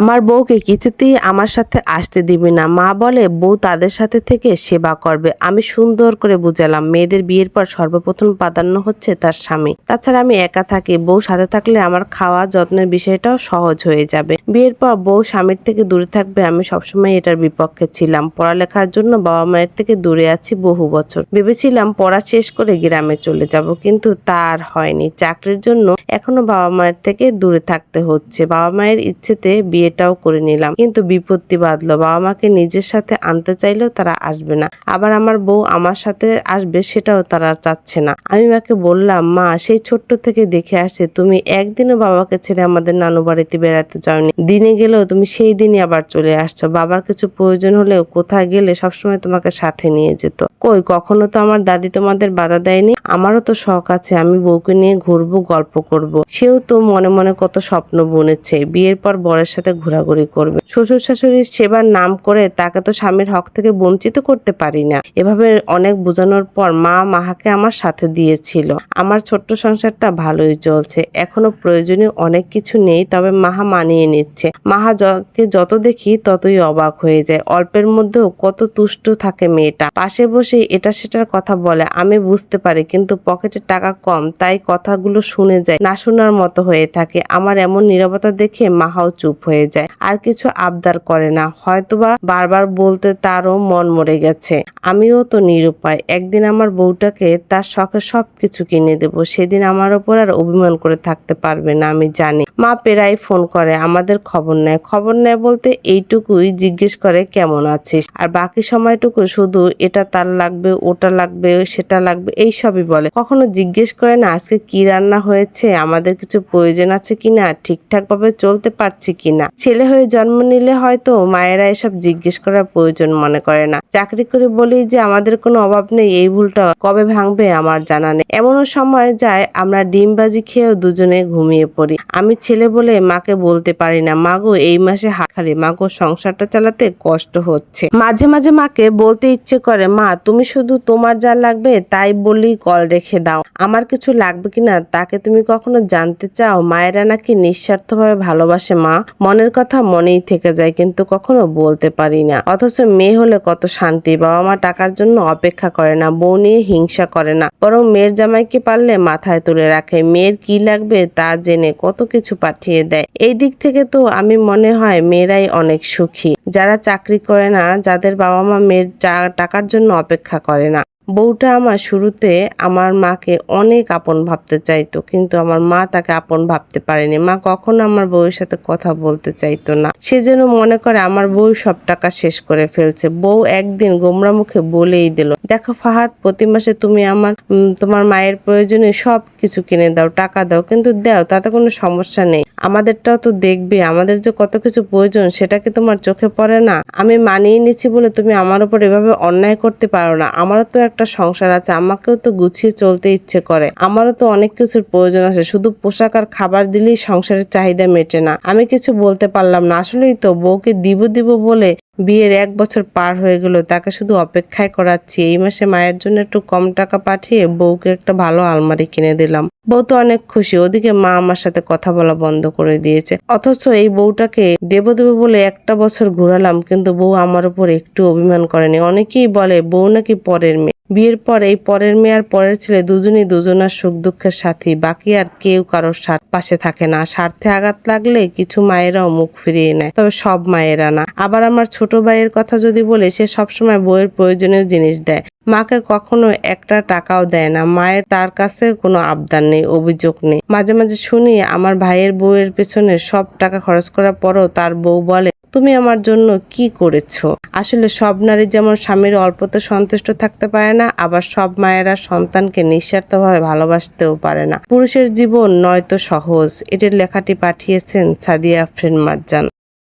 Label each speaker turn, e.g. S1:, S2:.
S1: আমার বউকে কিছুতেই আমার সাথে আসতে দিবি না। মা বলে, বউ তাদের সাথে থেকে সেবা করবে। আমি সুন্দর করে বুঝালাম, মেয়েদের বিয়ের পর সর্বপ্রথম প্রাধান্য হচ্ছে তার স্বামী। তাছাড়া আমি একা থাকি, বউ সাথে থাকলে আমার খাওয়া যত্নের বিষয়টাও সহজ হয়ে যাবে। বিয়ের পর বউ স্বামীর থেকে দূরে থাকবে, আমি সবসময় এটার বিপক্ষে ছিলাম। পড়ালেখার জন্য বাবা মায়ের থেকে দূরে আছি বহু বছর। ভেবেছিলাম পড়া শেষ করে গ্রামে চলে যাব, কিন্তু তার হয়নি। চাকরির জন্য এখনও বাবা মায়ের থেকে দূরে থাকতে হচ্ছে। বাবা মায়ের ইচ্ছেতে বিয়েটাও করে নিলাম। কিন্তু বিপত্তি বাঁধলো। বাবা মাকে নিজের সাথে আনতে চাইলেও তারা আসবে না। আবার আমার বউ আমার সাথে আসবে সেটাও তারা চাচ্ছে না। আমি মাকে বললাম, মা, সেই ছোট্ট থেকে দেখে আসে। তুমি একদিনও বাবাকে ছেড়ে আমাদের নানু বাড়িতে বেড়াতে যাওনি। দিনে গেলেও তুমি সেই দিনই আবার চলে আসছো। বাবার কিছু প্রয়োজন হলেও কোথায় গেলে সবসময় তোমাকে সাথে নিয়ে যেত। কই, কখনো তো আমার দাদি তোমাদের বাধা দেয়নি? আমারও তো শখ আছে। আমি বউকে নিয়ে ঘুরবো, গল্প করব। সেও তো মনে মনে কত স্বপ্ন বুনেছে। বিয়ের পর বরের সাথে ঘোরাঘুরি করবে। শ্বশুর শাশুড়ির সেবার নাম করে তাকে তো স্বামীর হক থেকে বঞ্চিত করতে পারি না। এভাবে অনেক বোঝানোর পর মা মাহাকে আমার সাথে দিয়েছিল। আমার ছোট্ট সংসারটা ভালোই চলছে। এখনও প্রয়োজনীয় অনেক কিছু নেই, তবে মাহা মানিয়ে নিচ্ছে। মাহা কে যত দেখি ততই অবাক হয়ে যায়। অল্পের মধ্যেও কত তুষ্ট থাকে মেয়েটা। পাশে বসে এটা সেটার কথা বলে, আমি বুঝতে পারি, কিন্তু পকেটে টাকা কম, তাই কথাগুলো শুনে যায়, না শোনার মতো হয়ে থাকে। আমার এমন নীরবতা দেখে মাহাও চুপ হয়ে যায়। আর কিছু আবদার করে না। হয়তোবা বারবার বলতে তারও মন মরে গেছে। আমিও তো নিরুপায়। একদিন আমার বউটাকে তার শখে সব কিছু কিনে দেব। সেদিন আমার ওপর আর অভিমান করে থাকতে পারবে না, আমি জানি। মা পেরাই ফোন করে, আমাদের খবর নেয়। খবর নেয় বলতে এইটুকুই জিজ্ঞেস করে, কেমন আছিস? আর বাকি সময়টুকু শুধু, এটা তার লাগবে, ওটা লাগবে, সেটা লাগবে, এই সবই বলে। কখনো জিজ্ঞেস করে না, আজকে কি রান্না হয়েছে? আমাদের কিছু প্রয়োজন আছে কিনা? ঠিকঠাক ভাবে চলতে পারছি কিনা? ছেলে হয়ে জন্ম নিলে হয়তো মায়েরা এসব জিজ্ঞেস করার প্রয়োজন মনে করে না। চাকরি করে বলি যে আমাদের কোনো অভাব নেই, এই ভুলটা কবে ভাঙবে আমার জানা নেই। এমনও সময় যায় আমরা ডিমবাজি খেয়েও দুজনে ঘুমিয়ে পড়ি। আমি ছেলে বলে মাকে বলতে পারি না মাগো এই মাসে হাত খালি মাগো সংসারটা চালাতে কষ্ট হচ্ছে। মাঝে মাঝে মাকে বলতে ইচ্ছে করে, মা, তুমি শুধু তোমার যা লাগবে তাই বলি কল রেখে দাও। আমার কিছু লাগবে কিনা তাকে তুমি কখনো জানতে চাও? মায়েরা নাকি নিঃস্বার্থভাবে ভালোবাসে, মা। মনের কথা মনেই থেকে যায়, কিন্তু কখনো বলতে পারি না। অথচ মেয়ে হলে কত শান্তি বাবা মা টাকার জন্য অপেক্ষা করে না, বউ নিয়ে হিংসা করে না। বরং মেয়ের জামাইকে পারলে মাথায় তুলে রাখে, মেয়ের কি লাগবে তা জেনে কত কিছু পাঠিয়ে দেয়। এই দিক থেকে তো আমি মনে হয় মেয়েরাই অনেক সুখী। যারা চাকরি করে না, যাদের বাবা মা মেয়ের টাকার জন্য অপেক্ষা করে না। বউটা আমার শুরুতে আমার মাকে অনেক আপন ভাবতে চাইতো, কিন্তু আমার মা তাকে আপন ভাবতে পারেনি। মা কখনো আমার বউয়ের সাথে কথা বলতে চাইতো না। সে যেন মনে করে আমার বউ সব টাকা শেষ করে ফেলছে। বউ একদিন গোমরা মুখে বলেই দিল, দেখো ফাহাদ, প্রতি মাসে তুমি আমার তোমার মায়ের প্রয়োজনে সব কিছু কিনে দাও, টাকা দাও, কিন্তু দাও, তাতে কোনো সমস্যা নেই। আমাদেরটাও তো দেখবে, আমাদের যে কত কিছু প্রয়োজন সেটা কি তোমার চোখে পড়ে না। আমি মানিয়ে নিচ্ছি বলে তুমি আমার উপর এভাবে অন্যায় করতে পারো না। আমারও তো একটা সংসার আছে, আমাকেও তো গুছিয়ে চলতে ইচ্ছে করে। আমারও তো অনেক কিছুর প্রয়োজন আছে, শুধু পোশাক আর খাবার দিলেই সংসারের চাহিদা মেটে না। আমি কিছু বলতে পারলাম না। আসলেই তো বউকে দিব দিব বলে বিয়ের এক বছর পার হয়ে গেল, তাকে শুধু অপেক্ষায় করাচ্ছি। এই মাসে মায়ের জন্য একটু কম টাকা পাঠিয়ে বউকে একটা ভালো আলমারি কিনে দিলাম। বউ তো অনেক খুশি, ওদিকে মা আমার সাথে কথা বলা বন্ধ করে দিয়েছে। অথচ এই বউটাকে দেব দেব বলে একটা বছর ঘুরালাম, কিন্তু বউ আমার উপর একটু অভিমান করেনি। অনেকেই বলে, বউ নাকি পরের মেয়ে। বিয়ের পর এই পরের মেয়ে আর পরের ছেলে দুজনই দুজনার সুখ দুঃখের সাথী। বাকি আর কেউ কারোর পাশে থাকে না। স্বার্থে আঘাত লাগলে কিছু মায়েরাও মুখ ফিরিয়ে নেয়। তবে সব মায়েরা না। আবার আমার ছোট ভাইয়ের কথা যদি বলে, সে সবসময় বইয়ের প্রয়োজনীয় জিনিস দেয়। মাকে কখনো একটা টাকাও দেয় না। মায়ের তার কাছে কোনো আবদার নেই, অভিযোগ নেই। মাঝে মাঝে শুনি, আমার ভাইয়ের বউয়ের পেছনে সব টাকা খরচ করার পরও তার বউ বলে তুমি আমার জন্য কি করেছ? আসলে সব নারী যেমন স্বামীর অল্পতে সন্তুষ্ট থাকতে পারে না, আবার সব মায়েরা সন্তানকে নিঃস্বার্থভাবে ভালোবাসতেও পারে না। পুরুষের জীবন নয়তো সহজ। এটির লেখাটি পাঠিয়েছেন সাদিয়া আফরিন মার্জান।